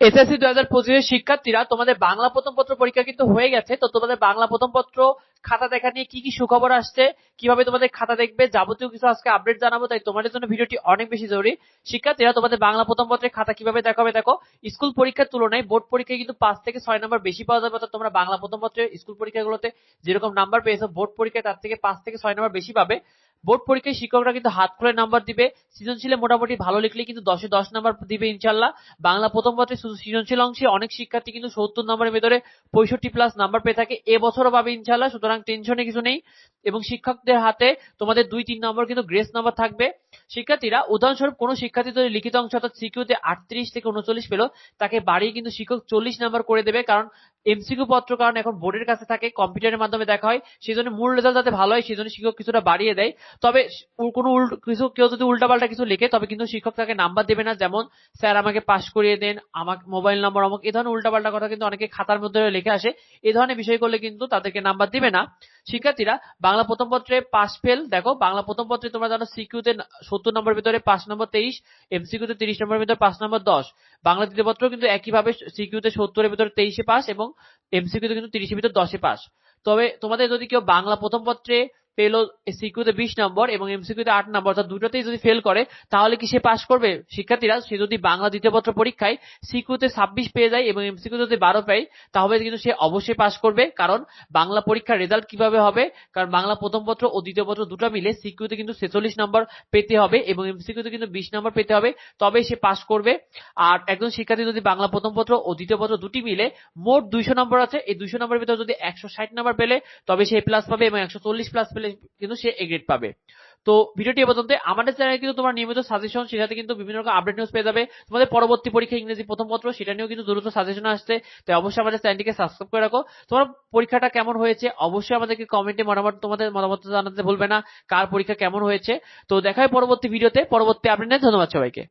SSC দু হাজার পঁচিশের শিক্ষার্থীরা তোমাদের বাংলা প্রথম পত্র পরীক্ষা কিন্তু হয়ে গেছে, তো তোমাদের বাংলা প্রথম পত্র খাতা দেখা নিয়ে কি কি সুখবর আসছে, কীভাবে তোমাদের খাতা দেখবে, যাবতীয় কিছু আজকে আপডেট জানাব, তাই তোমাদের জন্য ভিডিওটি অনেক বেশি জরুরি। শিক্ষার্থীরা, তোমাদের বাংলা প্রথম পত্রের খাতা কীভাবে দেখাবে, দেখো, স্কুল পরীক্ষার তুলনায় বোর্ড পরীক্ষায় কিন্তু পাঁচ থেকে ছয় নাম্বার বেশি পাওয়া যাবে, অর্থাৎ তোমরা বাংলা প্রথম পত্রের স্কুল পরীক্ষাগুলোতে যেরকম নাম্বার পেয়েছ, বোর্ড পরীক্ষায় তার থেকে পাঁচ থেকে ছয় নাম্বার বেশি পাবে। বোর্ড পরীক্ষায় শিক্ষকরা কিন্তু হাত খুলে নাম্বার দিবে, সৃজনশীলে মোটামুটি ভালো লিখলে কিন্তু দশে দশ নাম্বার দিবে ইনশাল্লাহ বাংলা প্রথম পত্রে সৃজনশীল অংশে অনেক শিক্ষার্থী কিন্তু সত্তর নম্বরের ভেতরে পঁয়ষট্টি প্লাস নাম্বার পেয়ে থাকে। এবছরও পাবে ইনশাল্লাহ সুতরাং টেনশনে কিছু নেই। এবং শিক্ষকদের হাতে তোমাদের দুই তিন নম্বর কিন্তু গ্রেস নাম্বার থাকবে। শিক্ষার্থীরা, উদাহরণস্বরূপ কোনো শিক্ষার্থী যদি লিখিত অংশ অর্থাৎ সিকিউতে আটত্রিশ থেকে উনচল্লিশ পেল, তাকে বাড়িয়ে কিন্তু শিক্ষক চল্লিশ নাম্বার করে দেবে। কারণ এমসিকিউ পত্র কারণ এখন বোর্ডের কাছে থাকে কম্পিউটারের মাধ্যমে দেখা হয়। সেই জন্য মূল রেজাল্ট যাতে ভালো হয় সেই জন্য শিক্ষক কিছুটা বাড়িয়ে দেয়। তবে কোনো কিছু কেউ যদি উল্টাপাল্টা কিছু লেখে, তবে কিন্তু শিক্ষক তাকে নাম্বার দেবে না। যেমন, স্যার, আমাকে পাস করিয়ে দেন, আমাকে মোবাইল নম্বর আমাকে এ ধরনের উল্টাপাল্টা কথা কিন্তু অনেকে খাতার মধ্যে লেখে আসে। এ ধরনের বিষয় করলে কিন্তু তাদেরকে নাম্বার দিবে না। শিক্ষার্থীরা, বাংলা প্রথম পত্রে পাস ফেল দেখো, বাংলা প্রথম পত্রে তোমরা জানো সিকিউতে সত্তর নম্বর ভিতরে পাঁচ নম্বর তেইশ, এমসিকিউতে তিরিশ নম্বর ভিতরে পাঁচ নম্বর দশ। বাংলা দ্বিতীয় পত্র কিন্তু একইভাবে সিকিউতে সত্তরের ভিতরে তেইশে পাস এবং এমসিকিউতে কিন্তু তিরিশের ভিতরে দশে পাস তবে তোমাদের যদি কেউ বাংলা প্রথম পত্রে পেল সিকিউতে বিশ নম্বর এবং এমসিকিউতে আট নম্বর, অর্থাৎ দুটোতেই যদি ফেল করে, তাহলে কি সে পাশ করবে? শিক্ষার্থীরা, সে যদি বাংলা দ্বিতীয় পত্র পরীক্ষায় সিকিউতে ছাব্বিশ পেয়ে যায় এবং এমসিকিউ যদি বারো পায়, তাহলে কিন্তু সে অবশ্যই পাশ করবে। কারণ বাংলা পরীক্ষার রেজাল্ট কীভাবে হবে? কারণ বাংলা প্রথম পত্র ও দ্বিতীয় পত্র দুটো মিলে সিকিউতে কিন্তু ছেচল্লিশ নম্বর পেতে হবে এবং এমসিকিউতে কিন্তু বিশ নম্বর পেতে হবে তবে সে পাশ করবে। আর একজন শিক্ষার্থী যদি বাংলা প্রথম পত্র ও দ্বিতীয় পত্র দুটি মিলে মোট দুইশো নম্বর আছে, এই দুইশো নম্বরের ভিতরে যদি একশো ষাট নম্বর পেলে, তবে সে প্লাস পাবে এবং একশো চল্লিশ প্লাস পেলে কিন্তু সে এ গ্রেড পাবে। তো ভিডিওটি পর্যন্ত। আমাদের চ্যানেলে কিন্তু তোমার নিয়মিত সাজেশন সেটাতে কিন্তু বিভিন্ন রকম আপডেট নিউজ পেয়ে যাবে। তোমাদের পরবর্তী পরীক্ষা ইংরেজি প্রথম পত্র, সেটা নিয়েও কিন্তু দ্রুত সাজেশন আসছে। তাই অবশ্যই আমাদের চ্যানেলটিকে সাবস্ক্রাইব করে রাখো। তোমার পরীক্ষাটা কেমন হয়েছে? অবশ্যই আমাদেরকে কমেন্টে মতামত, তোমাদের মতামত জানাতে ভুলবে না। কার পরীক্ষা কেমন হয়েছে? তো দেখা হয় পরবর্তী ভিডিওতে পরবর্তী আপডেট ধন্যবাদ সবাইকে।